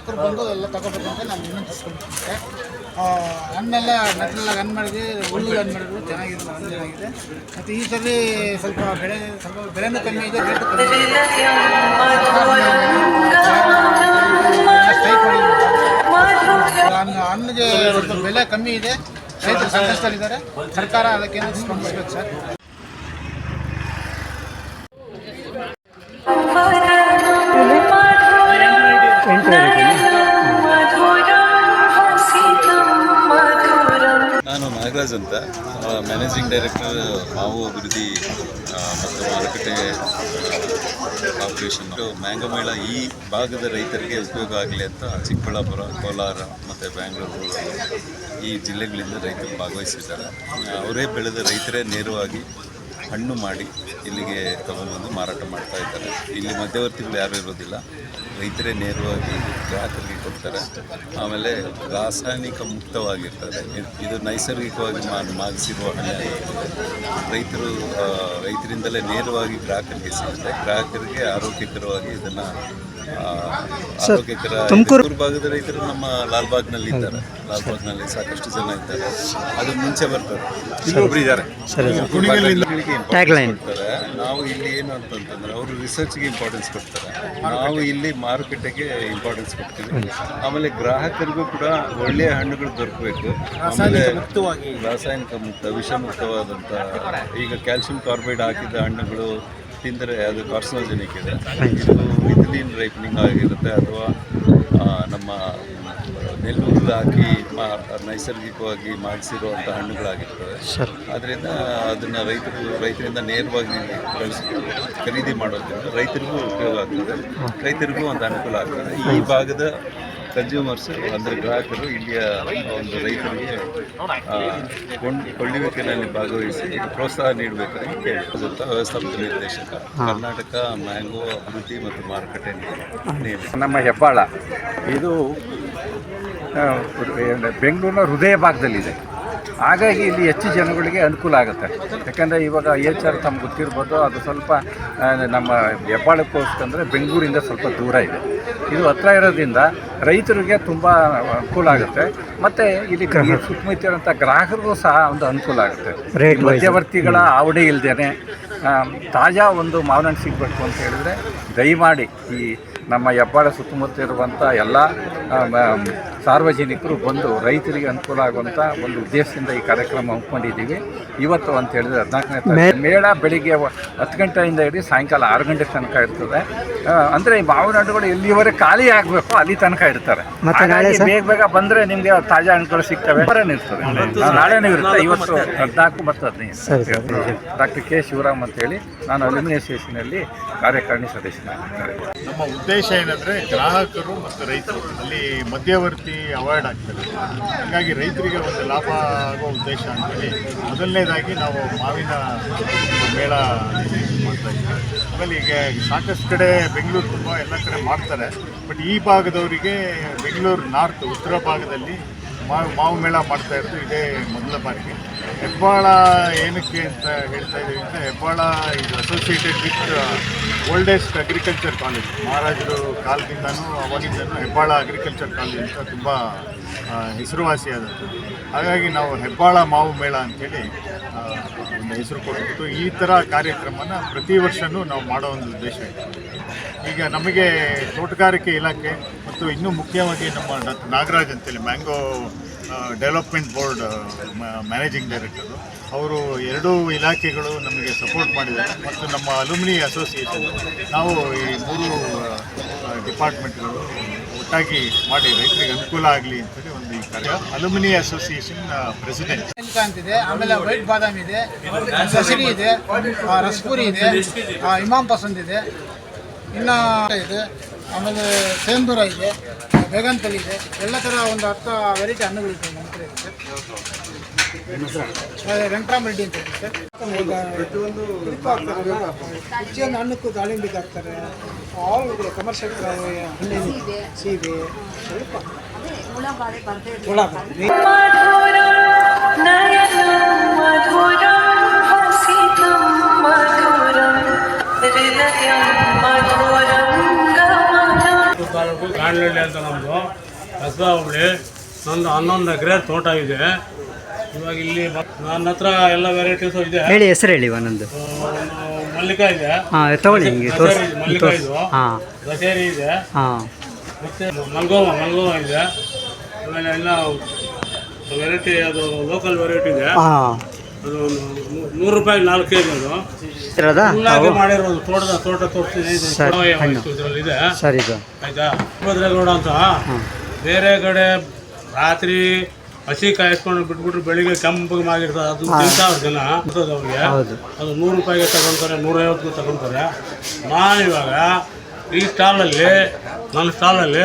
ಗ್ರಾಹಕರು ಬಂದು ಎಲ್ಲ ತಗೋಬೇಕಂತ ನಾನು ವಿನಂತಿಸ್ಕೊಂಡಿದ್ದೆ ಹಣ್ಣೆಲ್ಲ ನಟ್ರಲ್ಲ ಹಣ್ಣು ಮಾಡಿದ್ವಿ, ಹುಲ್ಲು ಹಣ್ಣು ಮಾಡಿದ್ರು ಚೆನ್ನಾಗಿದೆ ಚೆನ್ನಾಗಿದೆ. ಮತ್ತು ಈ ಸರಿ ಸ್ವಲ್ಪ ಬೆಳೆ, ಸ್ವಲ್ಪ ಬೆಲೆನೂ ಕಮ್ಮಿ ಇದೆ ರೇಟು ಕಮ್ಮಿ ಹಣ್ಣಿಗೆ ಸ್ವಲ್ಪ ಬೆಲೆ ಕಮ್ಮಿ ಇದೆ. ರೈತರು ಸಂಕಷ್ಟದಲ್ಲಿದ್ದಾರೆ ಸರ್ಕಾರ ಅದಕ್ಕೆ ಸ್ಪಂದಿಸ್ಬೇಕು ಸರ್. ನಾಗರಾಜ್ ಅಂತ. ಮ್ಯಾನೇಜಿಂಗ್ ಡೈರೆಕ್ಟರ್ ಮಾವು ಅಭಿವೃದ್ಧಿ ಮತ್ತು ಮಾರುಕಟ್ಟೆ ಕಾರ್ಪೊರೇಷನ್ ಮ್ಯಾಂಗೋ ಮೇಳ ಈ ಭಾಗದ ರೈತರಿಗೆ ಉಪಯೋಗ ಆಗಲಿ ಅಂತ ಚಿಕ್ಕಬಳ್ಳಾಪುರ, ಕೋಲಾರ ಮತ್ತು ಬ್ಯಾಂಗ್ಳೂರು ಈ ಜಿಲ್ಲೆಗಳಿಂದ ರೈತರು ಭಾಗವಹಿಸಿದ್ದಾರೆ. ಅವರೇ ಬೆಳೆದ ರೈತರೇ ನೇರವಾಗಿ ಹಣ್ಣು ಮಾಡಿ ಇಲ್ಲಿಗೆ ತಗೊಂಡ್ಬಂದು ಮಾರಾಟ ಮಾಡ್ತಾ ಇದ್ದಾರೆ. ಇಲ್ಲಿ ಮಧ್ಯವರ್ತಿಗಳು ಯಾರೂ ಇರೋದಿಲ್ಲ. ರೈತರೇ ನೇರವಾಗಿ ಗ್ರಾಹಕರಿಗೆ ಕೊಡ್ತಾರೆ. ಆಮೇಲೆ ರಾಸಾಯನಿಕ ಮುಕ್ತವಾಗಿರ್ತದೆ. ಇದು ನೈಸರ್ಗಿಕವಾಗಿ ಮಾಗಿಸಿರುವ ಹಣ್ಣು ರೈತರು ರೈತರಿಂದಲೇ ನೇರವಾಗಿ ಗ್ರಾಹಕರಿಗೆ ಸಿಗುತ್ತೆ. ಗ್ರಾಹಕರಿಗೆ ಆರೋಗ್ಯಕರವಾಗಿ ಇದನ್ನು ಆರೋಗ್ಯಕರ ತುಮಕೂರು ಭಾಗದ ರೈತರು ನಮ್ಮ ಲಾಲ್ಬಾಗ್ನಲ್ಲಿ ಇದ್ದಾರೆ. ಲಾಲ್ಬಾಗ್ನಲ್ಲಿ ಸಾಕಷ್ಟು ಜನ ಇದ್ದಾರೆ. ಅದು ಮುಂಚೆ ಬರ್ತಾರೆ ಇನ್ನೊಬ್ರು ಇದ್ದಾರೆ. ಕೊಡ್ತಾರೆ. ನಾವು ಇಲ್ಲಿ ಏನು ಅಂತಂತಂದ್ರೆ ಅವರು ರಿಸರ್ಚ್ಗೆ ಇಂಪಾರ್ಟೆನ್ಸ್ ಕೊಡ್ತಾರೆ. ನಾವು ಇಲ್ಲಿ ಮಾರುಕಟ್ಟೆಗೆ ಇಂಪಾರ್ಟೆನ್ಸ್ ಕೊಡ್ತೀವಿ. ಆಮೇಲೆ ಗ್ರಾಹಕರಿಗೂ ಕೂಡ ಒಳ್ಳೆಯ ಹಣ್ಣುಗಳು ದೊರಕಬೇಕು. ಆಮೇಲೆ ರಾಸಾಯನಿಕ ಮುಕ್ತ ವಿಷಮುಕ್ತವಾದಂಥ ಈಗ ಕ್ಯಾಲ್ಸಿಯಂ ಕಾರ್ಬೈಡ್ ಹಾಕಿದ ಹಣ್ಣುಗಳು ತಿಂದರೆ ಅದು ಕಾರ್ಸನೋಜೆನಿಕ್ ಇದೆ ಇದು ಇಥಿಲೀನ್ ರೈಪನಿಂಗ್ ಆಗಿರುತ್ತೆ ಅಥವಾ ನಮ್ಮ ನೆಲ್ಲೂರು ಹಾಕಿ ಮಾ ನೈಸರ್ಗಿಕವಾಗಿ ಮಾಡಿಸಿರುವಂಥ ಹಣ್ಣುಗಳಾಗಿರ್ತವೆ. ಅದರಿಂದ ಅದನ್ನು ರೈತರು ರೈತರಿಂದ ನೇರವಾಗಿ ಕಳಿಸಿ ಖರೀದಿ ಮಾಡೋದ್ರಿಂದ ರೈತರಿಗೂ ಉಪಯೋಗ ಆಗ್ತದೆ. ರೈತರಿಗೂ ಒಂದು ಅನುಕೂಲ ಆಗ್ತದೆ. ಈ ಭಾಗದ ಕನ್ಸ್ಯೂಮರ್ಸ್ ಅಂದರೆ ಗ್ರಾಹಕರು ಇಲ್ಲಿಯ ಒಂದು ರೈತರಿಗೆ ಕೊಳ್ಳುವಿಕೆಯಲ್ಲಿ ಭಾಗವಹಿಸಿ ಪ್ರೋತ್ಸಾಹ ನೀಡಬೇಕಂತ ಕೇಳಿ ಗೊತ್ತಾ ವ್ಯವಸ್ಥಾಪಕ ನಿರ್ದೇಶಕ. ಕರ್ನಾಟಕ ಮ್ಯಾಂಗೋ ಅಭಿವೃದ್ಧಿ ಮತ್ತು ಮಾರುಕಟ್ಟೆ ನೇಮ ನಮ್ಮ ಹೆಬ್ಬಾಳ ಇದು ಬೆಂಗಳೂರಿನ ಹೃದಯ ಭಾಗದಲ್ಲಿದೆ. ಹಾಗಾಗಿ ಇಲ್ಲಿ ಹೆಚ್ಚು ಜನಗಳಿಗೆ ಅನುಕೂಲ ಆಗುತ್ತೆ. ಯಾಕಂದರೆ ಇವಾಗ ಎಚ್ ಆರ್ ತಮ್ಗೆ ಗೊತ್ತಿರ್ಬೋದು ಅದು ಸ್ವಲ್ಪ ನಮ್ಮ ಹೆಬ್ಬಾಳಕ್ಕೋಸ್ಕಂದ್ರೆ ಬೆಂಗಳೂರಿಂದ ಸ್ವಲ್ಪ ದೂರ ಇದೆ. ಇದು ಹತ್ರ ಇರೋದ್ರಿಂದ ರೈತರಿಗೆ ತುಂಬ ಅನುಕೂಲ ಆಗುತ್ತೆ. ಮತ್ತು ಇಲ್ಲಿ ಈ ಸುತ್ತಮುತ್ತ ಇರೋಂಥ ಗ್ರಾಹಕರಿಗೂ ಸಹ ಒಂದು ಅನುಕೂಲ ಆಗುತ್ತೆ. ಮಧ್ಯವರ್ತಿಗಳ ಆವಡೆ ಇಲ್ಲದೇ ತಾಜಾ ಒಂದು ಮಾವಿನ ಹಣ್ಣು ಸಿಗಬೇಕು ಅಂತ ಹೇಳಿದ್ರೆ ದಯಮಾಡಿ ಈ ನಮ್ಮ ಹೆಬ್ಬಾಳ ಸುತ್ತಮುತ್ತ ಇರುವಂಥ ಎಲ್ಲ ಸಾರ್ವಜನಿಕರು ಬಂದು ರೈತರಿಗೆ ಅನುಕೂಲ ಆಗುವಂಥ ಒಂದು ಉದ್ದೇಶದಿಂದ ಈ ಕಾರ್ಯಕ್ರಮ ಹಮ್ಮಿಕೊಂಡಿದ್ದೀವಿ. ಇವತ್ತು ಅಂತ ಹೇಳಿದ್ರೆ ಹದಿನಾಲ್ಕನೇ ತಾರೀಕು. ಮೇಳ ಬೆಳಿಗ್ಗೆ ಹತ್ತು ಗಂಟೆಯಿಂದ ಹಿಡಿದು ಸಾಯಂಕಾಲ ಆರು ಗಂಟೆ ತನಕ ಇರ್ತದೆ. ಅಂದ್ರೆ ಈ ಮಾವಿನ ಹಣ್ಣುಗಳು ಎಲ್ಲಿವರೆಗೆ ಖಾಲಿ ಆಗಬೇಕು ಅಲ್ಲಿ ತನಕ ಇರ್ತಾರೆ. ಬೇಗ ಬೇಗ ಬಂದರೆ ನಿಮಗೆ ತಾಜಾ ಹಣ್ಣುಗಳು ಸಿಗ್ತವೆ? ಇರ್ತದೆ. ನಾಳೆನೂ ಇರುತ್ತೆ. ಇವತ್ತು ಹದಿನಾಲ್ಕು ಮತ್ತು ಹದಿನೈದು. ಡಾಕ್ಟರ್ ಕೆ ಶಿವರಾಮ್ ಅಂತೇಳಿ ನಾನು ಅಲ್ಯೂಮಿನಿ ಅಸೋಸಿಯೇಷನಲ್ಲಿ ಕಾರ್ಯಕಾರಿಣಿ ಸದಸ್ಯನಾಗಿದ್ದೇನೆ ನಮ್ಮ ಉದ್ದೇಶ ಏನಂದರೆ ಗ್ರಾಹಕರು ಮತ್ತು ರೈತರು ಅಲ್ಲಿ ಮಧ್ಯವರ್ತಿ ಅವಾಯ್ಡ್ ಆಗ್ತಾರೆ. ಹಾಗಾಗಿ ರೈತರಿಗೆ ಒಂದು ಲಾಭ ಆಗೋ ಉದ್ದೇಶ ಅಂತೇಳಿ ಮೊದಲನೇದಾಗಿ ನಾವು ಮಾವಿನ ಮೇಳ ಮಾಡ್ತಾ ಇದ್ದೀವಿ. ಆಮೇಲೆ ಈಗ ಸಾಕಷ್ಟು ಕಡೆ ಬೆಂಗಳೂರು ತುಂಬ ಎಲ್ಲ ಕಡೆ ಮಾಡ್ತಾರೆ. ಬಟ್ ಈ ಭಾಗದವರಿಗೆ ಬೆಂಗಳೂರು ನಾರ್ತ್, ಉತ್ತರ ಭಾಗದಲ್ಲಿ ಮಾವು ಮಾವು ಮೇಳ ಮಾಡ್ತಾ ಇರೋದು ಇದೇ ಮೊದಲ ಬಾರಿಗೆ. ಹೆಬ್ಬಾಳ ಏನಕ್ಕೆ ಅಂತ ಹೇಳ್ತಾ ಇದ್ದೀವಿ ಅಂದರೆ ಹೆಬ್ಬಾಳ ಇದು associated with oldest agriculture college ಮಹಾರಾಜರು ಕಾಲದಿಂದನೂ ಅವಾಗಿಂದನೂ ಹೆಬ್ಬಾಳ ಅಗ್ರಿಕಲ್ಚರ್ ಕಾಲೇಜ್ ಅಂತ ತುಂಬ ಹೆಸರುವಾಸಿಯಾದಂಥದ್ದು ಹಾಗಾಗಿ ನಾವು ಹೆಬ್ಬಾಳ ಮಾವು ಮೇಳ ಅಂಥೇಳಿ ಒಂದು ಹೆಸರು ಕೊಟ್ಬಿಟ್ಟು ಈ ಥರ ಕಾರ್ಯಕ್ರಮನ ಪ್ರತಿ ವರ್ಷವೂ ನಾವು ಮಾಡೋ ಒಂದು ಉದ್ದೇಶ ಈಗ ನಮಗೆ ತೋಟಗಾರಿಕೆ ಇಲಾಖೆ ಮತ್ತು ಇನ್ನೂ ಮುಖ್ಯವಾಗಿ ನಮ್ಮ ನಾಗರಾಜ್ ಅಂತೇಳಿ mango development board managing director ಅವರು ಎರಡೂ ಇಲಾಖೆಗಳು ನಮಗೆ ಸಪೋರ್ಟ್ ಮಾಡಿದ್ದಾರೆ. ಮತ್ತು ನಮ್ಮ ಅಲುಮಿನಿ ಅಸೋಸಿಯೇಷನ್ ನಾವು ಈ ಮೂರು ಡಿಪಾರ್ಟ್ಮೆಂಟ್ಗಳು ಒಟ್ಟಾಗಿ ಮಾಡಿ ರೈತರಿಗೆ ಅನುಕೂಲ ಆಗಲಿ ಅಂತೇಳಿ ಒಂದು ಈ ಕಾರ್ಯ. ಅಲುಮಿನಿ ಅಸೋಸಿಯೇಷನ್ ಪ್ರೆಸಿಡೆಂಟ್ ಇದೆ ಆಮೇಲೆ ವೈಟ್ ಬಾದಾಮಿ ಇದೆ. ಸಸಿರಿ ಇದೆ. ರಸ್ಪೂರಿ ಇದೆ. ಇಮಾಮ್ ಪಸಂದ್ ಇದೆ. ಇನ್ನು ಇದೆ ಆಮೇಲೆ ಸೇಂದೂರ ಇದೆ ಬೇಗಂತಲ್ಲಿ ಇದೆ. ಎಲ್ಲ ಥರ ಒಂದು ಹತ್ತು ವೆರೈಟಿ ಹಣ್ಣುಗಳಿದೆ ನಮ್ಮ ಇದೆ. ಸರ್ ವೆಂಕಟರಾಮ್ ರೆಡ್ಡಿ ಅಂತ ಹೇಳ್ತಾರೆ ಸರ್. ಪ್ರತಿಯೊಂದು ಹಣ್ಣಕ್ಕೂ ದಾಳಿಂಬೆ ಹಾಕ್ತಾರೆ. ಆಲ್ ಇದೆ ಕಮರ್ಷಿಯಲ್ ಹಣ್ಣು ಸೀಬೆ. ಸ್ವಲ್ಪ. ಹೊಸಕೋಟೆ ತಾಲೂಕು ಗಾಂಡ್ಲಹಳ್ಳಿ ಅಂತ ನಮ್ಮದು ಕಸದ ಹೋಬಳಿ ನಂದು ಹನ್ನೊಂದು ಎಕರೆ ತೋಟ ಇದೆ. ಇವಾಗ ಇಲ್ಲಿ ನನ್ನ ಹತ್ರ ಎಲ್ಲ ವೆರೈಟೀಸ್ ಇದೆ. ಹೇಳಿ ಹೆಸರು ಹೇಳಿ ಒಂದೊಂದು ಮಲ್ಲಿಕಾಯಿ ಇದೆ. ತಗೊಳ್ಳಿ ಹಿಂಗೆ ಇದು. ದಸೇರಿ ಇದೆ. ಹಾಂ. ಮಂಗೋವ ಮಲ್ಗೋಮ ಮಲ್ಗೋಮ ಇದೆ. ಆಮೇಲೆ ಎಲ್ಲ ವೆರೈಟಿ ಅದು ಲೋಕಲ್ ವೆರೈಟಿ ಇದೆ. ಹಾಂ. ಅದು ನೂರು ರೂಪಾಯಿ ನಾಲ್ಕು ಕೆ ಜಿ ಅದು. ಇರೋದಾ? ಮಾಡಿರೋದು ತೋಟದ ತೋಟ ತೋರಿಸ್ತೀನಿ ಇದು ಸರಿ, ಹಣ್ಣು. ಇದ್ರಲ್ಲಿದೆ ಸರ್ ಇದು. ಆಯ್ತಾ? ಭದ್ರೇಗೌಡ ಅಂತ. ಬೇರೆ ಕಡೆ ರಾತ್ರಿ ಹಸಿ ಕಾಯಿಸ್ಕೊಂಡು ಬಿಟ್ಬಿಟ್ರೆ ಬೆಳಿಗ್ಗೆ ಕೆಂಪಗೆ ಮಾಡಿರ್ತಾರೆ. ಅದು ತಿಂತಾವ್ರ ಜನ. ಅಂತದ್ದು ಅವ್ರಿಗೆ. ಹೌದು. ಅದು ನೂರು ರೂಪಾಯಿಗೆ ತಗೊಳ್ತಾರೆ ನೂರೈವತ್ತಿಗೆ ನಾನು ಇವಾಗ ಈ ಸ್ಟಾಲಲ್ಲಿ ನನ್ನ ಸ್ಟಾಲಲ್ಲಿ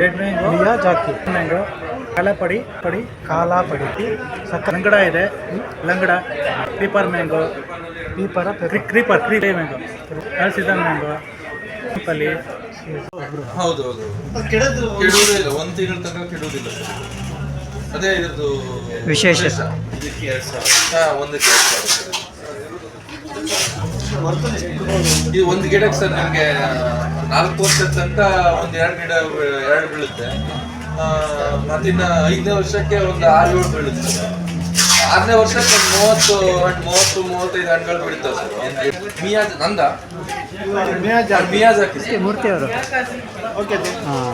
ರೆಡ್ ಮ್ಯಾಂಗೋ ಜಾಕಿ. ಮ್ಯಾಂಗೋ ಕಲಪಡಿ. ಪಡಿ. ಕಾಲ ಪಡಿ ಸಕ್ಕ. ಲಂಗಡ ಇದೆ. ಲಂಗಡ. Creeper mango. ಕ್ರೀಪರ. ಕ್ರೀಪರ್ ಕ್ರೀಪೇ ಮ್ಯಾಂಗೋ. ಕಳಿಸಿದ ಮ್ಯಾಂಗೋ. ಪಲ್ಲಿ. ಹೌದು ಹೌದು ಕೆಡದು ಇಲ್ಲ. ಒಂದು ತಿಂಗಳ ತನಕ ಕೆಡೋದಿಲ್ಲ ಅದೇ ಇದ್ರದ್ದು ವಿಶೇಷ. ಇದಕ್ಕೆ ಎರಡು ಸಾವಿರ. ಹಾಂ ಒಂದಕ್ಕೆ ಎರಡು ಸಾವಿರ. ಇದು ಒಂದು ಗಿಡಕ್ಕೆ ಸರ್ ನಿಮಗೆ ನಾಲ್ಕು ವರ್ಷದ ತನಕ ಒಂದು ಎರಡು ಗಿಡ ಎರಡು ಬೀಳುತ್ತೆ. ಆ, ಮತ್ತಿನ್ನ ಐದನೇ ವರ್ಷಕ್ಕೆ ಒಂದು ಆರು ಏಳು ಬೀಳುತ್ತೆ. ಆರನೇ ವರ್ಷಕ್ಕೆ ಒಂದು ಮೂವತ್ತು ಹಣ್ಣು ಮೂವತ್ತು ಮೂವತ್ತೈದು ಹಣ್ಣುಗಳು ಬೀಳ್ತಾವೆ ಸರ್. ಒಂದು. ಮಿಯಾಜ್ ನಂದ? ಮಿಯಾಜ್ ಹಾಕಿ. ಸರ್ ಮೂರ್ತಿ ಅವರು ಹಾಂ.